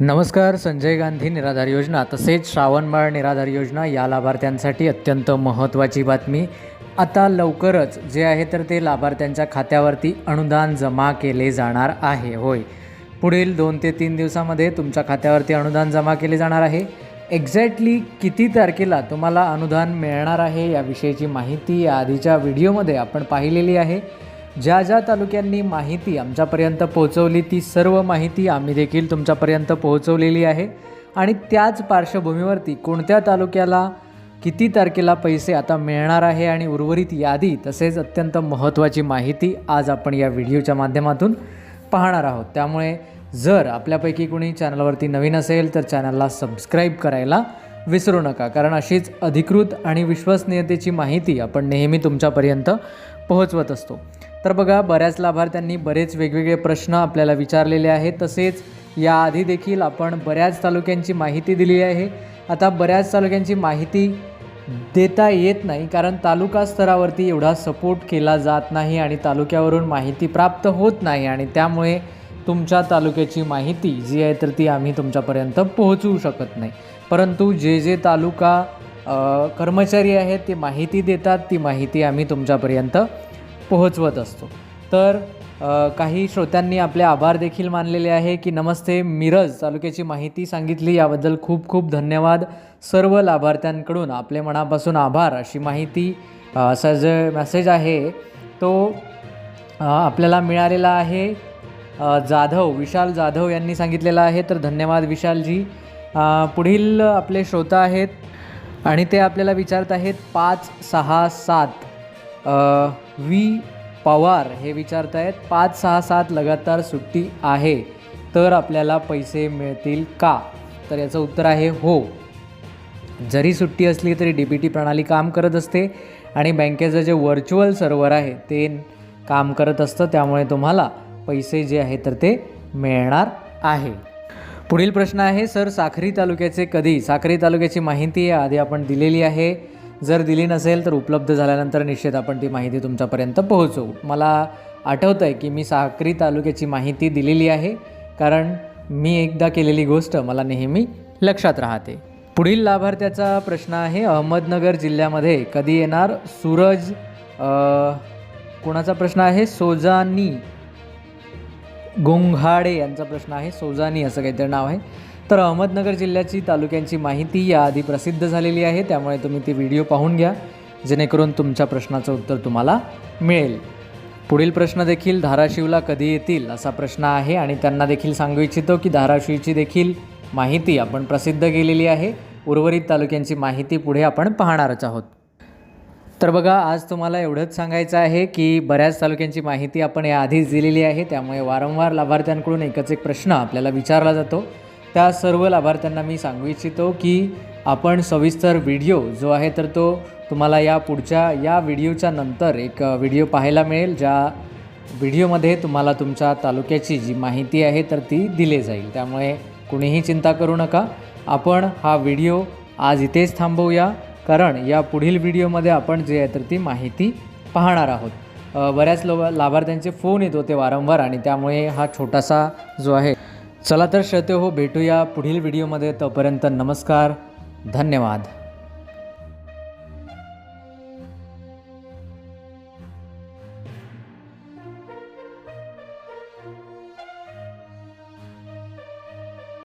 नमस्कार संजय गांधी निराधार योजना तसेच श्रावणबाळ निराधार योजना या लाभार्थ्यांसाठी अत्यंत महत्त्वाची बातमी. आता लवकरच जे आहे तर ते लाभार्थ्यांच्या खात्यावरती अनुदान जमा केले जाणार आहे. होय. पुढील दोन ते तीन दिवसामध्ये तुमच्या खात्यावरती अनुदान जमा केले जाणार आहे. एक्झॅक्टली किती तारखेला तुम्हाला अनुदान मिळणार आहे याविषयीची माहिती या आधीच्या व्हिडिओमध्ये आपण पाहिलेली आहे. ज्या ज्या तालुक्यांनी माहिती आमच्यापर्यंत पोहोचवली ती सर्व माहिती आम्ही देखील तुमच्यापर्यंत पोहोचवलेली आहे. आणि त्याच पार्श्वभूमीवरती कोणत्या तालुक्याला किती तारखेला पैसे आता मिळणार आहे आणि उर्वरित यादी तसेच अत्यंत महत्त्वाची माहिती आज आपण या व्हिडिओच्या माध्यमातून पाहणार आहोत. त्यामुळे जर आपल्यापैकी कोणी चॅनलवरती नवीन असेल तर चॅनलला सबस्क्राईब करायला विसरू नका. कारण अशीच अधिकृत आणि विश्वसनीयतेची माहिती आपण नेहमी तुमच्यापर्यंत पोहोचवत असतो. तर बघा बऱ्याच लाभार्थ्यांनी बरेच वेगवेगळे प्रश्न आपल्याला विचारलेले आहेत. तसेच याआधी देखील आपण बऱ्याच तालुक्यांची माहिती दिली आहे. आता बऱ्याच तालुक्यांची माहिती देता येत नाही कारण तालुका स्तरावरती एवढा सपोर्ट केला जात नाही आणि तालुक्यावरून माहिती प्राप्त होत नाही. आणि त्यामुळे तुमच्या तालुक्याची माहिती जी आहे तर ती आम्ही तुमच्यापर्यंत पोहोचवू शकत नाही. परंतु जे जे तालुका कर्मचारी आहेत ते माहिती देतात. ती माहिती आम्ही तुमच्यापर्यंत पोहोचवत असतो. तर काही श्रोत्यांनी आपले आभार देखील मानलेले आहे की नमस्ते मिरज तालुक्याची माहिती सांगितली. याबद्दल खूप खूप धन्यवाद. सर्व लाभार्थ्यांकडून आपले मनापासून आभार अशी माहिती असा जो मेसेज आहे तो आपल्याला मिळालेला आहे. जाधव विशाल जाधव यांनी सांगितलेला आहे. तर धन्यवाद विशालजी. पुढील आपले श्रोता आहेत आणि ते आपल्याला विचारत आहेत पाच सहा सात. वी पवार हे विचारत आहेत पाच सहा सात लगातार सुट्टी आहे तर आपल्याला पैसे मिळतील का? तर याचं उत्तर आहे हो. जरी सुट्टी असली तरी डी बी टी प्रणाली काम करत असते आणि बँकेचं जे व्हर्च्युअल सर्व्हर आहे ते काम करत असतं त्यामुळे तुम्हाला पैसे जे आहे तर ते मिळणार आहे. पुढील प्रश्न आहे सर साखरी तालुक्याचे कधी? साखरी तालुक्याची माहिती आधी आपण दिलेली आहे. जर दिली नसेल तर उपलब्ध झाल्यानंतर निश्चित आपण ती माहिती तुमच्यापर्यंत पोहोचवू मला आठवतं आहे की मी साखरी तालुक्याची माहिती दिलेली आहे कारण मी एकदा केलेली गोष्ट मला नेहमी लक्षात राहते. पुढील लाभार्थ्याचा प्रश्न आहे अहमदनगर जिल्ह्यामध्ये कधी येणार सूरज? कोणाचा प्रश्न आहे? सोजानी गोंघाडे यांचा प्रश्न आहे सोजानी असं काहीतरी नाव आहे. तर अहमदनगर जिल्ह्याची तालुक्यांची माहिती याआधी प्रसिद्ध झालेली आहे त्यामुळे तुम्ही ती व्हिडिओ पाहून घ्या. जेणेकरून तुमच्या प्रश्नाचं उत्तर तुम्हाला मिळेल. पुढील प्रश्न देखील धाराशिवला कधी येतील असा प्रश्न आहे आणि त्यांना देखील सांगू इच्छितो की धाराशिवची देखील माहिती आपण प्रसिद्ध केलेली आहे. उर्वरित तालुक्यांची माहिती पुढे आपण पाहणारच आहोत. तर बघा आज तुम्हाला एवढंच सांगायचं आहे की बऱ्याच तालुक्यांची माहिती आपण याआधीच दिलेली आहे त्यामुळे वारंवार लाभार्थ्यांकडून एकच एक प्रश्न आपल्याला विचारला जातो. त्या सर्व लाभार्थ्यांना मी सांगू इच्छितो की आपण सविस्तर व्हिडिओ जो आहे तर तो तुम्हाला या पुढच्या या व्हिडिओच्या नंतर एक व्हिडिओ पाहायला मिळेल ज्या व्हिडिओमध्ये तुम्हाला तुमच्या तालुक्याची जी माहिती आहे तर ती दिली जाईल. त्यामुळे कुणीही चिंता करू नका. आपण हा व्हिडिओ आज इथेच थांबवूया कारण या पुढील व्हिडिओमध्ये आपण जे आहे तर ती माहिती पाहणार आहोत. बऱ्याच लो लाभार्थ्यांचे फोन येत होते वारंवार आणि त्यामुळे हा छोटासा जो आहे चला तर श्रोते हो भेटूया पुढील व्हिडिओमध्ये. तोपर्यंत नमस्कार धन्यवाद.